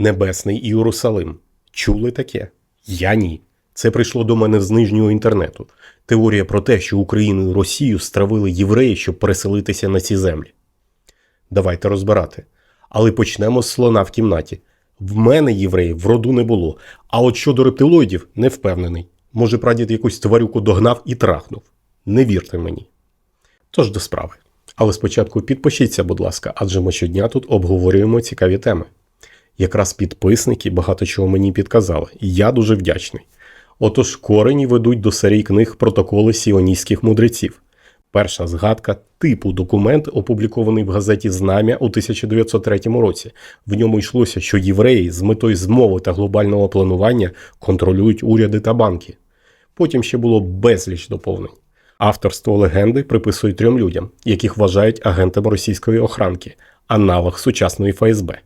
Небесний Ієрусалим. Чули таке? Я ні. Це прийшло до мене з нижнього інтернету. Теорія про те, що Україну і Росію стравили євреї, щоб переселитися на ці землі. Давайте розбирати. Але почнемо з слона в кімнаті. В мене євреїв в роду не було, а от щодо рептилоїдів не впевнений. Може, прадід якусь тварюку догнав і трахнув. Не вірте мені. Тож до справи. Але спочатку підпишіться, будь ласка, адже ми щодня тут обговорюємо цікаві теми. Якраз підписники багато чого мені підказали, і я дуже вдячний. Отож, корені ведуть до серії книг протоколи сіоністських мудреців. Перша згадка типу документ, опублікований в газеті Знам'я у 1903 році. В ньому йшлося, що євреї з метою змови та глобального планування контролюють уряди та банки. Потім ще було безліч доповнень. Авторство легенди приписують трьом людям, яких вважають агентами російської охранки, аналог сучасної ФСБ.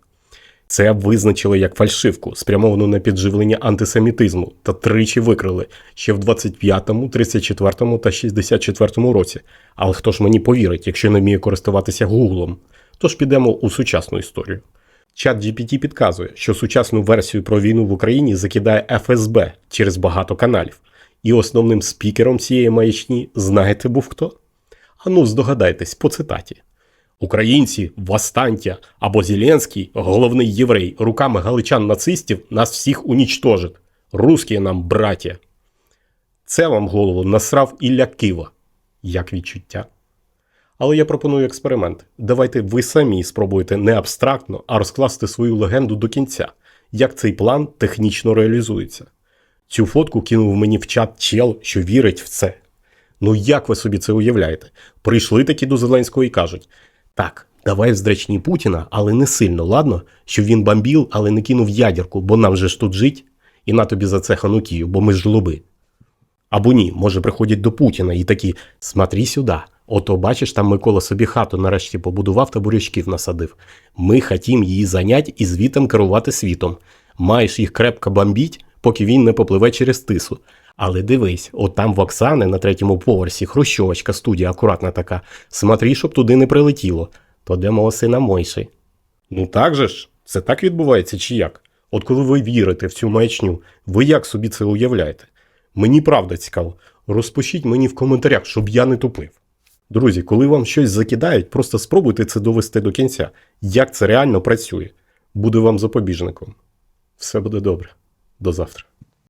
Це визначили як фальшивку, спрямовану на підживлення антисемітизму, та тричі викрили ще в 25-му, 34-му та 64-му році. Але хто ж мені повірить, якщо не вміє користуватися Гуглом? Тож підемо у сучасну історію. Чат GPT підказує, що сучасну версію про війну в Україні закидає ФСБ через багато каналів. І основним спікером цієї маячні знаєте був хто? Ану, здогадайтесь по цитаті. Українці, Вастанття або Зеленський, головний єврей, руками галичан-нацистів нас всіх унічтожить. Русські нам, браття. Це вам голову насрав Ілля Кива. Як відчуття? Але я пропоную експеримент. Давайте ви самі спробуєте не абстрактно, а розкласти свою легенду до кінця, як цей план технічно реалізується. Цю фотку кинув мені в чат чел, що вірить в це. Ну як ви собі це уявляєте? Прийшли такі до Зеленського і кажуть: так, давай вздрачні Путіна, але не сильно, ладно, щоб він бомбів, але не кинув ядерку, бо нам же ж тут жить, і на тобі за це ханукію, бо ми ж жлоби. Або ні, може, приходять до Путіна і такі: смотри сюди. Ото бачиш, там Микола собі хату нарешті побудував та бурячків насадив. Ми хотім її зайнять і звітом керувати світом. Маєш їх крепко бомбіть, поки він не попливе через тису. Але дивись, от там в Оксани на третьому поверсі хрущовочка студія акуратна така. Смотри, щоб туди не прилетіло. То де мого сина Мойши. Ну так же ж, це так відбувається чи як? От коли ви вірите в цю маячню, ви як собі це уявляєте? Мені правда цікаво. Розпишіть мені в коментарях, щоб я не тупив. Друзі, коли вам щось закидають, просто спробуйте це довести до кінця. Як це реально працює? Буду вам запобіжником. Все буде добре. До завтра.